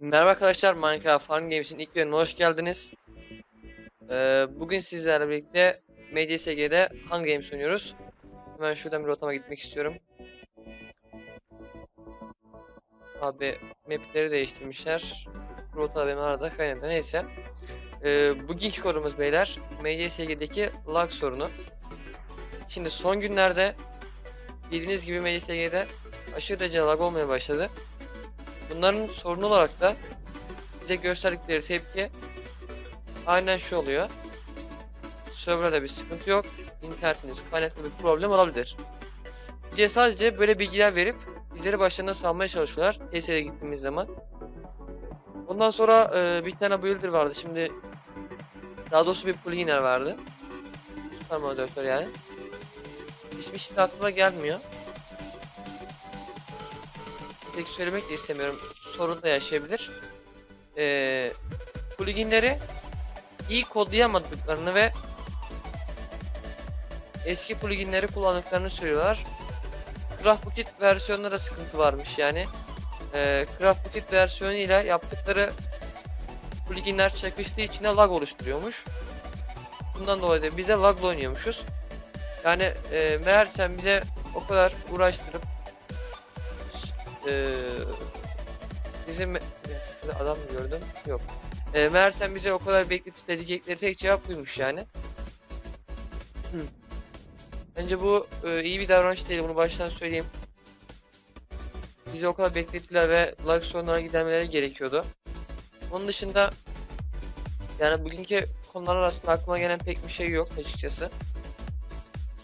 Merhaba arkadaşlar Minecraft Farm Games'in ilk bölümüne hoş geldiniz. Ee, bugün sizlerle birlikte MCSG'de Hunger Games oynuyoruz. Hemen şuradan bir rotama gitmek istiyorum. Abi mapleri değiştirmişler. Rota benim arada kaynadı neyse. Ee, bugünkü konumuz beyler MCSG'deki lag sorunu. Şimdi son günlerde bildiğiniz gibi MCSG'de aşırı derece lag olmaya başladı. Bunların sorunu olarak da bize gösterdikleri tepki aynen şu oluyor. Serverda bir sıkıntı yok. İnternetiniz kaynaklı bir problem olabilir. Bize sadece böyle bilgiler verip bizleri başlarına salmaya çalışıyorlar. TS'ye gittiğimiz zaman. Ondan sonra e, bir tane builder vardı. Şimdi daha doğrusu bir pluginer vardı. Süper moderatör yani. İsmi şimdi aklıma gelmiyor. Pek söylemek de istemiyorum. Sorun da yaşayabilir. Ee, pluginleri iyi kodlayamadıklarını ve eski pluginleri kullandıklarını söylüyorlar. CraftBucket versiyonunda da sıkıntı varmış yani. Ee, CraftBucket versiyonu ile yaptıkları pluginler çakıştığı için lag oluşturuyormuş. Bundan dolayı da bize lagla oynuyormuşuz. Yani e, meğersem bize o kadar uğraştırıp ee, bizim şurada adam gördüm? Yok. Ee, meğersem bize o kadar bekletip edecekleri tek cevap buymuş yani. Hı. Bence bu e, iyi bir davranış değil. Bunu baştan söyleyeyim. Bizi o kadar beklettiler ve lag sorunlara gidermeleri gerekiyordu. Onun dışında yani bugünkü konular arasında aklıma gelen pek bir şey yok açıkçası.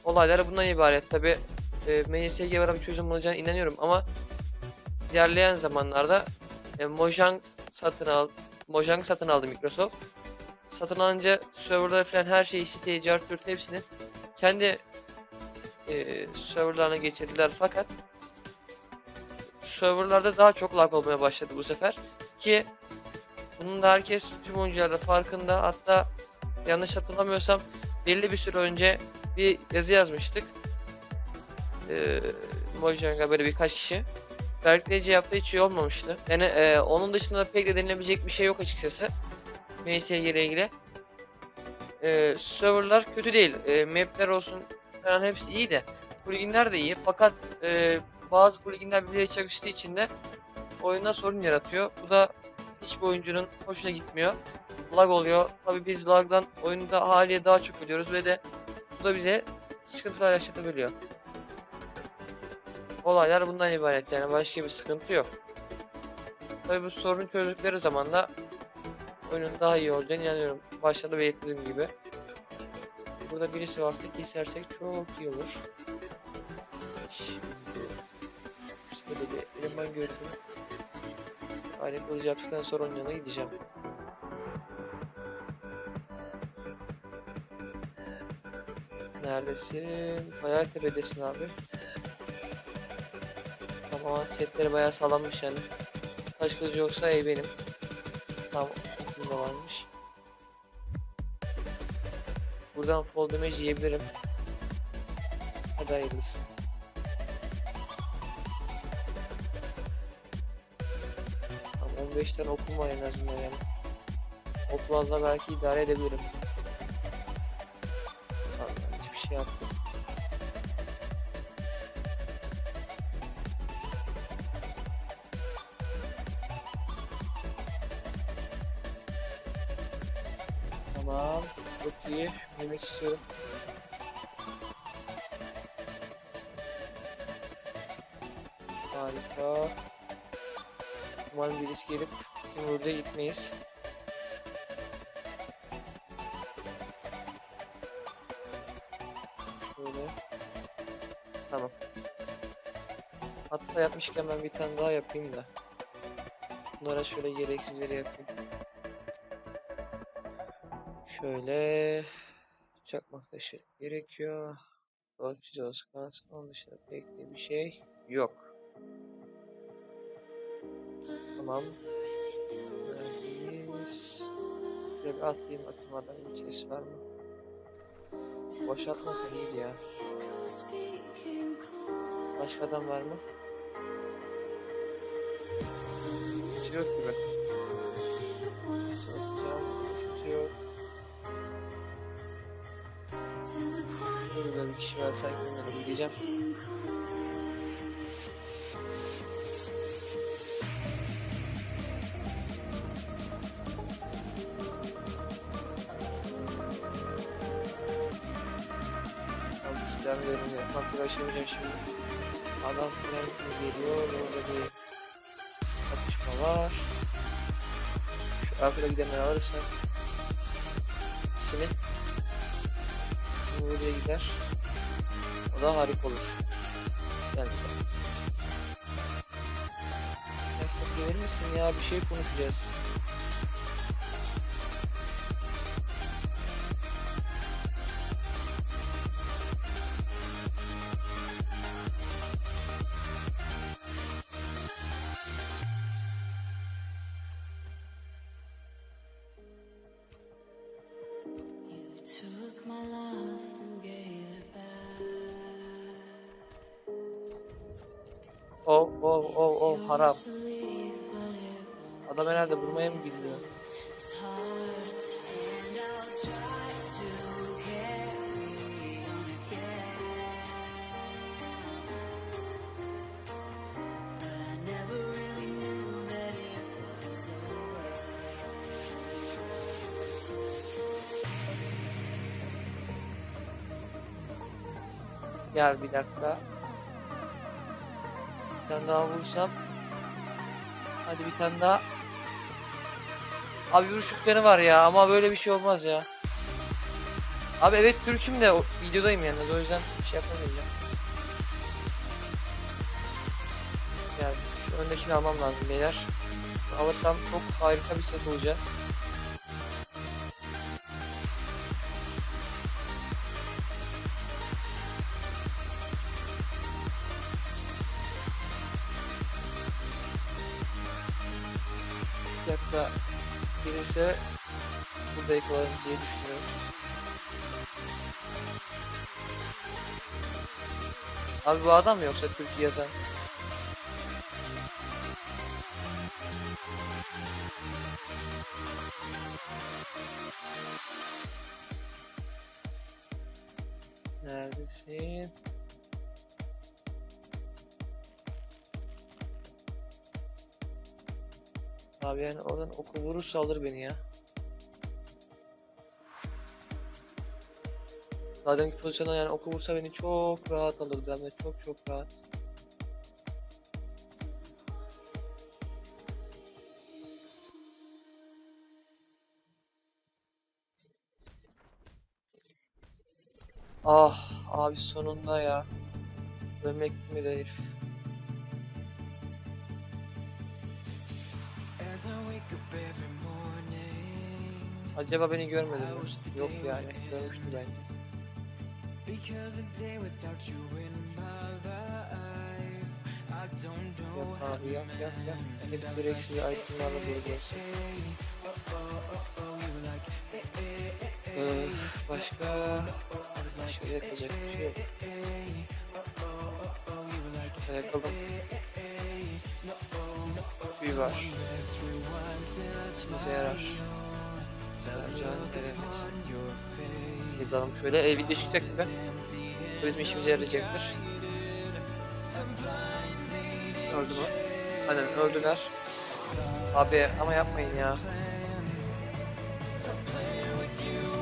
Olaylar bundan ibaret. Tabi e, MSG var bir çözüm olacağına inanıyorum ama ilerleyen zamanlarda e, Mojang satın al Mojang satın aldı Microsoft. Satın alınca serverları falan her şeyi siteye, cartürt hepsini kendi e, serverlarına geçirdiler fakat serverlarda daha çok lag olmaya başladı bu sefer ki bunun da herkes tüm oyuncular da farkında hatta yanlış hatırlamıyorsam belli bir süre önce bir yazı yazmıştık. E, Mojang'a böyle birkaç kişi. Berkleyci yaptığı hiç iyi olmamıştı. Yani e, onun dışında pek de denilebilecek bir şey yok açıkçası. MSG ile ilgili. E, serverlar kötü değil. E, mapler olsun falan hepsi iyi de. Pluginler de iyi. Fakat e, bazı pluginler birbirine çakıştığı için de oyunda sorun yaratıyor. Bu da hiçbir oyuncunun hoşuna gitmiyor. Lag oluyor. Tabi biz lagdan oyunda haliye daha çok ölüyoruz ve de bu da bize sıkıntılar yaşatabiliyor. Olaylar bundan ibaret yani başka bir sıkıntı yok. Tabi bu sorunu çözdükleri zaman da oyunun daha iyi olacağını inanıyorum. Başta da belirttiğim gibi. Burada birisi vasıta kesersek çok iyi olur. Şöyle bir eleman gördüm. Ayrı kılıcı yaptıktan sonra onun yanına gideceğim. Neredesin? Bayağı tepedesin abi. Tamam setleri bayağı sağlammış yani. Taş kılıcı yoksa ey benim. Tamam okulda varmış. Buradan fall damage yiyebilirim. Hadi hayırlısı. Tamam 15 tane okum var en azından yani. Okulazla belki idare edebilirim. Tamam. Çok iyi. Şunu yemek istiyorum. Harika. Umarım birisi gelip Timur'da gitmeyiz. Tamam. Hatta yapmışken ben bir tane daha yapayım da. Bunlara şöyle gereksizleri yapayım. Şöyle çakmak taşı gerekiyor. Ölçücü olsun kalsın. Onun dışında pek de bir şey yok. Tamam. Böyleyiz. Şöyle bir atlayayım bakayım adamın içerisi var mı? Boşaltmasa iyiydi ya. Başka adam var mı? Hiç yok gibi. Bir kişi var sanki onunla gideceğim. Tamam silahlarını yapmakla uğraşamayacağım şimdi. Adam falan geliyor. Orada bir atışma var. Şu arkada gidenleri alırsak. İkisini. Buraya gider. O da harika olur. Yani. Laptop gelir misin ya? Bir şey konuşacağız. Really knew that it was over. Gel bir dakika. Bir tane daha vursam. Hadi bir tane daha. Abi vuruşlukları var ya ama böyle bir şey olmaz ya. Abi evet Türk'üm de o, videodayım yalnız o yüzden şey yapamayacağım. Yani şu öndekini almam lazım beyler. Alırsam çok harika bir set olacağız. Dakika birisi burada yakalarım diye düşünüyorum. Abi bu adam mı yoksa Türkiye yazan? Neredesin? Abi yani oradan oku vurursa alır beni ya. Adamki pozisyona yani oku vursa beni çok rahat alırdı hem de çok çok rahat. Ah abi sonunda ya. Ölmek mi de herif. Acaba beni görmedi mi? Yok yani görmüştü bence. because a day without you in my life, I don't know Yok abi yap yap yap. Hep gereksiz itemlarla bulacağız. Ee, başka başka yapacak bir şey yok. Şurada var. İşimize yarar. Sercan evet. Yazalım şöyle. E, video çıkacak. Bu bizim işimize yarayacaktır. Öldü mü? Aynen öldüler. Abi ama yapmayın ya.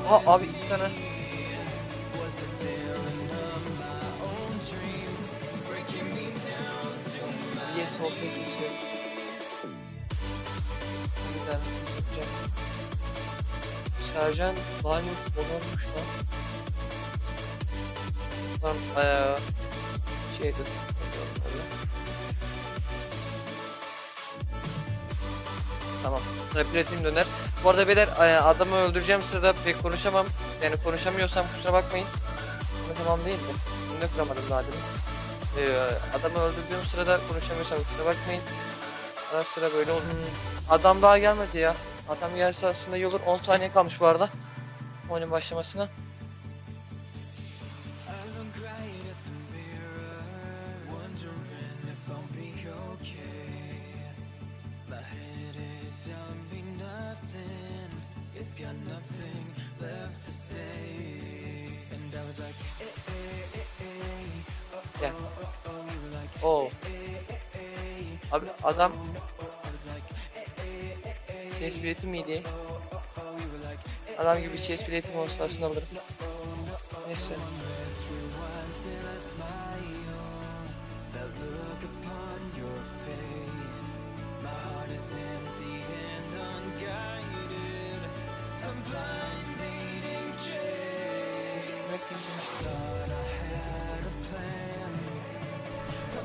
Ha abi iki tane. Yes, okay, kimse satacağım. Sercan Diamond onarmış lan. Lan eee şey. Öyle. Tamam. Replatim döner. Bu arada beyler e, adamı öldüreceğim sırada pek konuşamam. Yani konuşamıyorsam kusura bakmayın. Konuşamam değil de. Cümle kuramadım daha demin. Ee, adamı öldürdüğüm sırada konuşamıyorsam kusura bakmayın. Ara sıra böyle oldu. Adam daha gelmedi ya. Adam gelse aslında iyi olur. 10 saniye kalmış bu arada. Oyunun başlamasına. I Abi adam chess bileti miydi? Adam gibi chess biletim olsa aslında alırım. Neyse. That look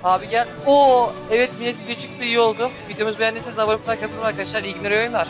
Abi gel. Oo, evet millet video çıktı iyi oldu. Videomuzu beğendiyseniz abone olmayı, like arkadaşlar. İyi günler iyi oyunlar.